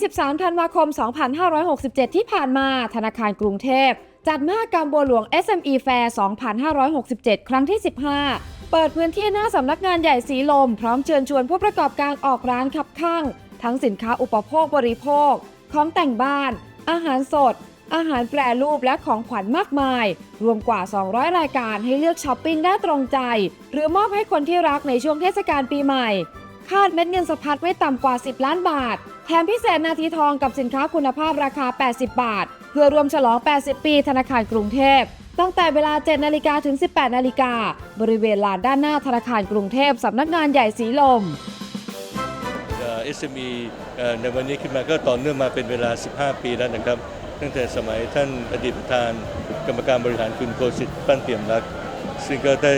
23 ธันวาคม 2567 ที่ผ่านมา ธนาคารกรุงเทพ จัดมหกรรมบัวหลวง SME Fair 2567 ครั้งที่ 15 เปิดพื้นที่หน้าสำนักงานใหญ่สีลม พร้อมเชิญชวนผู้ประกอบการออกร้านคับข้าง ทั้งสินค้าอุปโภคบริโภค ของแต่งบ้าน อาหารสด อาหารแปรรูปและของขวัญมากมาย รวมกว่า 200 รายการให้เลือกช้อปปิ้งได้ตรงใจ หรือมอบให้คนที่รักในช่วงเทศกาลปีใหม่คาดเม็ดเงินสะพัดไม่ต่ำกว่า 10 ล้านบาท แถมพิเศษนาทีทองกับสินค้าคุณภาพราคา 80 บาท เพื่อรวมฉลอง 80 ปีธนาคารกรุงเทพ ตั้งแต่เวลา 7 นาฬิกาถึง 18 นาฬิกา บริเวณลานด้านหน้าธนาคารกรุงเทพ สำนักงานใหญ่สีลม SME ในวันนี้ขึ้นมาก็ต่อเนื่องมาเป็นเวลา 15 ปีแล้วนะครับ ตั้งแต่สมัยท่านอดีตประธานกรรมการบริหารคุณโคสิทธิ์ปั้นเปี่ยมรัก ซึ่งก็ได้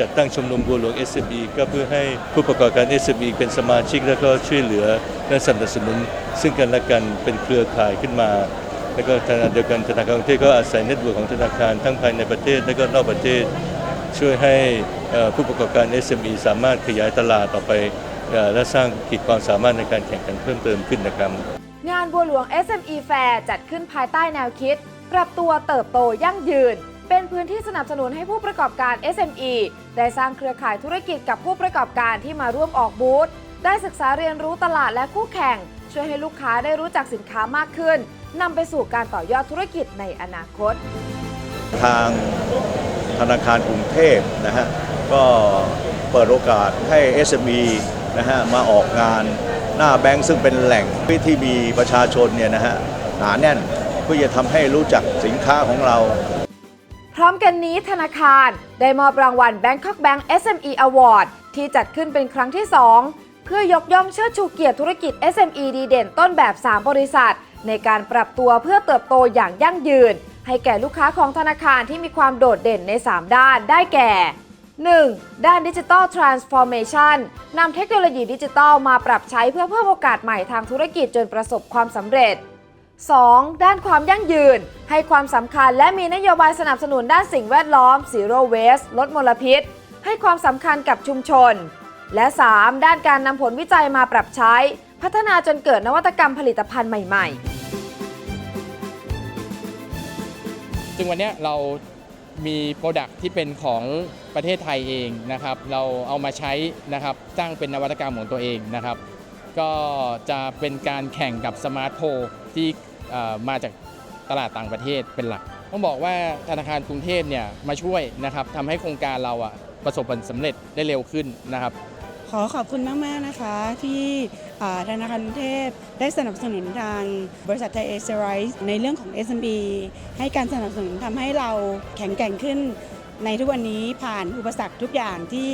จัดตั้งชมรมบัวหลวง SME ก็เพื่อให้ผู้ประกอบการ SME เป็นสมาชิก แล้วก็ช่วยเหลือและสนับสนุน ซึ่งกันและกันเป็นเครือข่ายขึ้นมา แล้วก็ขณะเดียวกันธนาคารกรุงเทพก็อาศัยเน็ตเวิร์กของธนาคารทั้งภายในประเทศและก็นอกประเทศ ช่วยให้ผู้ประกอบการ SME สามารถขยายตลาดต่อไป และสร้างขีดความสามารถในการแข่งขันเพิ่มเติมขึ้นนะครับงานบัวหลวง SME Fair จัดขึ้นภายใต้แนวคิด ปรับตัวเติบโตยั่งยืน เป็นพื้นที่สนับสนุนให้ผู้ประกอบการ SME ได้สร้างเครือข่ายธุรกิจกับผู้ประกอบการที่มาร่วมออกบูธ ได้ศึกษาเรียนรู้ตลาดและคู่แข่ง ช่วยให้ลูกค้าได้รู้จักสินค้ามากขึ้นนำไปสู่การต่อยอดธุรกิจในอนาคต ทางธนาคารกรุงเทพนะฮะก็เปิดโอกาสให้ SME นะฮะมาออกงานหน้าแบงก์ซึ่งเป็นแหล่งที่มีประชาชนเนี่ยนะฮะหนาแน่นเพื่อจะทำให้รู้จักสินค้าของเรา ร้อมกันนี้ธนาคารได้มอบรางวัล Bangkok Bank SME Award ที่จัดขึ้นเป็นครั้งที่ 2 เพื่อยกย่องเชิดชูเกียรติธุรกิจ SME ดีเด่นต้นแบบ 3 บริษัท ในการปรับตัวเพื่อเติบโตอย่างยั่งยืน ให้แก่ลูกค้าของธนาคารที่มีความโดดเด่นใน 3 ด้านได้แก่ 1. ด้านดิจิ t a ลทรานส์ฟอร์เมชันนำเทคโนโลยีดิจิทัลมาปรับใช้เพื่อเพิ่มโอกาสใหม่ทางธุรกิจจนประสบความสำเร็จ 2. ด้านความยั่งยืน ให้ความสำคัญและมีนโยบายสนับสนุนด้านสิ่งแวดล้อม Zero Waste ลดมลพิษ ให้ความสำคัญกับชุมชน และ 3. ด้านการนำผลวิจัยมาปรับใช้ พัฒนาจนเกิดนวัตกรรมผลิตภัณฑ์ใหม่ ๆ ซึ่งวันนี้เรามีโปรดักที่เป็นของประเทศไทยเองนะครับ เราเอามาใช้นะครับสร้างเป็นนวัตกรรมของตัวเองนะครับ ก็จะเป็นการแข่งกับสมาร์ทโฟนที่ มาจากตลาดต่างประเทศเป็นหลัก ต้องบอกว่าธนาคารกรุงเทพเนี่ยมาช่วยนะครับทำให้โครงการเราอะประสบผลสำเร็จได้เร็วขึ้นนะครับ ขอขอบคุณมาก ๆ นะคะ ที่อ่าธนาคารกรุงเทพได้สนับสนุนทางบริษัทไทยเอเซอไรส์ในเรื่องของ SME ให้การสนับสนุนทำให้เราแข็งแกร่งขึ้นในทุกวันนี้ผ่านอุปสรรคทุกอย่างที่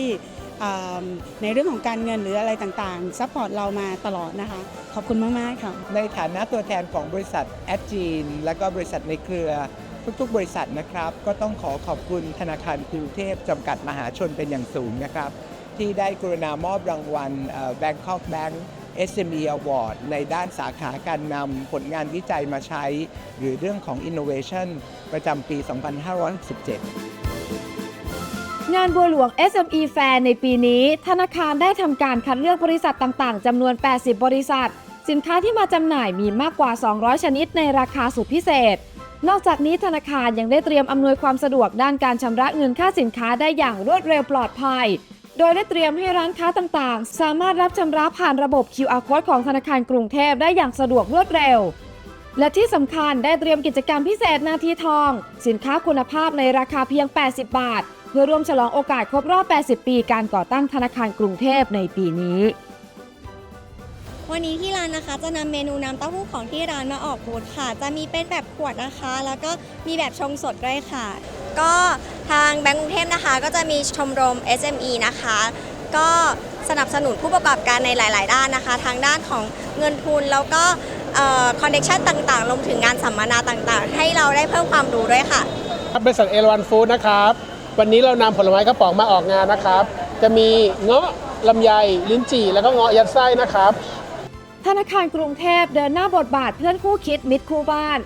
ในเรื่องของการเงินหรืออะไรต่างๆซัพพอร์ตเรามาตลอดนะคะ ขอบคุณมาก ๆ ค่ะ ในฐานะตัวแทนของบริษัทแอดจีน และก็บริษัทในเครือทุกๆ บริษัทนะครับ ก็ต้องขอขอบคุณธนาคารกรุงเทพจำกัดมหาชนเป็นอย่างสูงนะครับ ที่ได้กรุณามอบรางวัลเอ่อ Bangkok Bank SME Award ในด้านสาขาการนำผลงานวิจัยมาใช้ หรือเรื่องของ Innovation ประจำปี 2567 งานบัวหลวง SME Fair ในปีนี้ ธนาคารได้ทำการคัดเลือกบริษัทต่างๆจำนวน 80 บริษัท สินค้าที่มาจำหน่ายมีมากกว่า 200 ชนิดในราคาสุดพิเศษ นอกจากนี้ธนาคารยังได้เตรียมอำนวยความสะดวกด้านการชำระเงินค่าสินค้าได้อย่างรวดเร็วปลอดภัย โดยได้เตรียมให้ร้านค้าต่างๆ สามารถรับชำระผ่านระบบ QR Code ของธนาคารกรุงเทพได้อย่างสะดวกรวดเร็วและที่สำคัญได้เตรียมกิจกรรมพิเศษนาทีทอง สินค้าคุณภาพในราคาเพียง 80 บาท เพื่อร่วมฉลองโอกาสครบรอบ 80 ปีการก่อตั้งธนาคารกรุงเทพในปีนี้ วันนี้ที่ร้านนะคะจะนำเมนูน้ำเต้าหู้ของที่ร้านมาออกบูธค่ะ จะมีเป็นแบบขวดนะคะ แล้วก็มีแบบชงสดด้วยค่ะ ก็ทางแบงก์กรุงเทพนะคะ ก็จะมีชมรม SME นะคะ ก็สนับสนุนผู้ประกอบการในหลาย ๆ ด้านนะคะ ทางด้านของเงินทุนแล้วก็คอนเนคชั่นต่างๆรวมถึงงานสัมมนาต่างๆ ให้เราได้เพิ่มความรู้ด้วยค่ะ ครับบริษัทเอราวันฟู้ดนะครับ วันนี้เรานำผลไม้กระป๋องมาออกงานนะครับ จะมีเงาะลำไยลิ้นจี่แล้วก็เงาะยัดไส้นะครับ ธนาคารกรุงเทพเดินหน้าบทบาทเพื่อนคู่คิดมิตรคู่บ้าน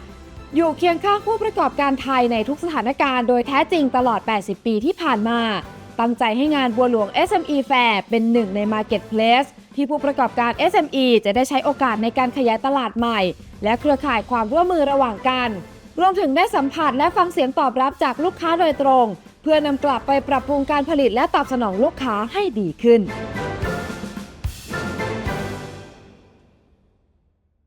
อยู่เคียงข้างผู้ประกอบการไทยในทุกสถานการณ์โดยแท้จริงตลอด 80 ปีที่ผ่านมา ตั้งใจให้งานบัวหลวง SME Fair เป็นหนึ่งใน Marketplace ที่ผู้ประกอบการ SME จะได้ใช้โอกาสในการขยายตลาดใหม่ และเครือข่ายความร่วมมือระหว่างกัน รวมถึงได้สัมผัสและฟังเสียงตอบรับจากลูกค้าโดยตรง เพื่อนำกลับไปปรับปรุงการผลิตและตอบสนองลูกค้าให้ดีขึ้น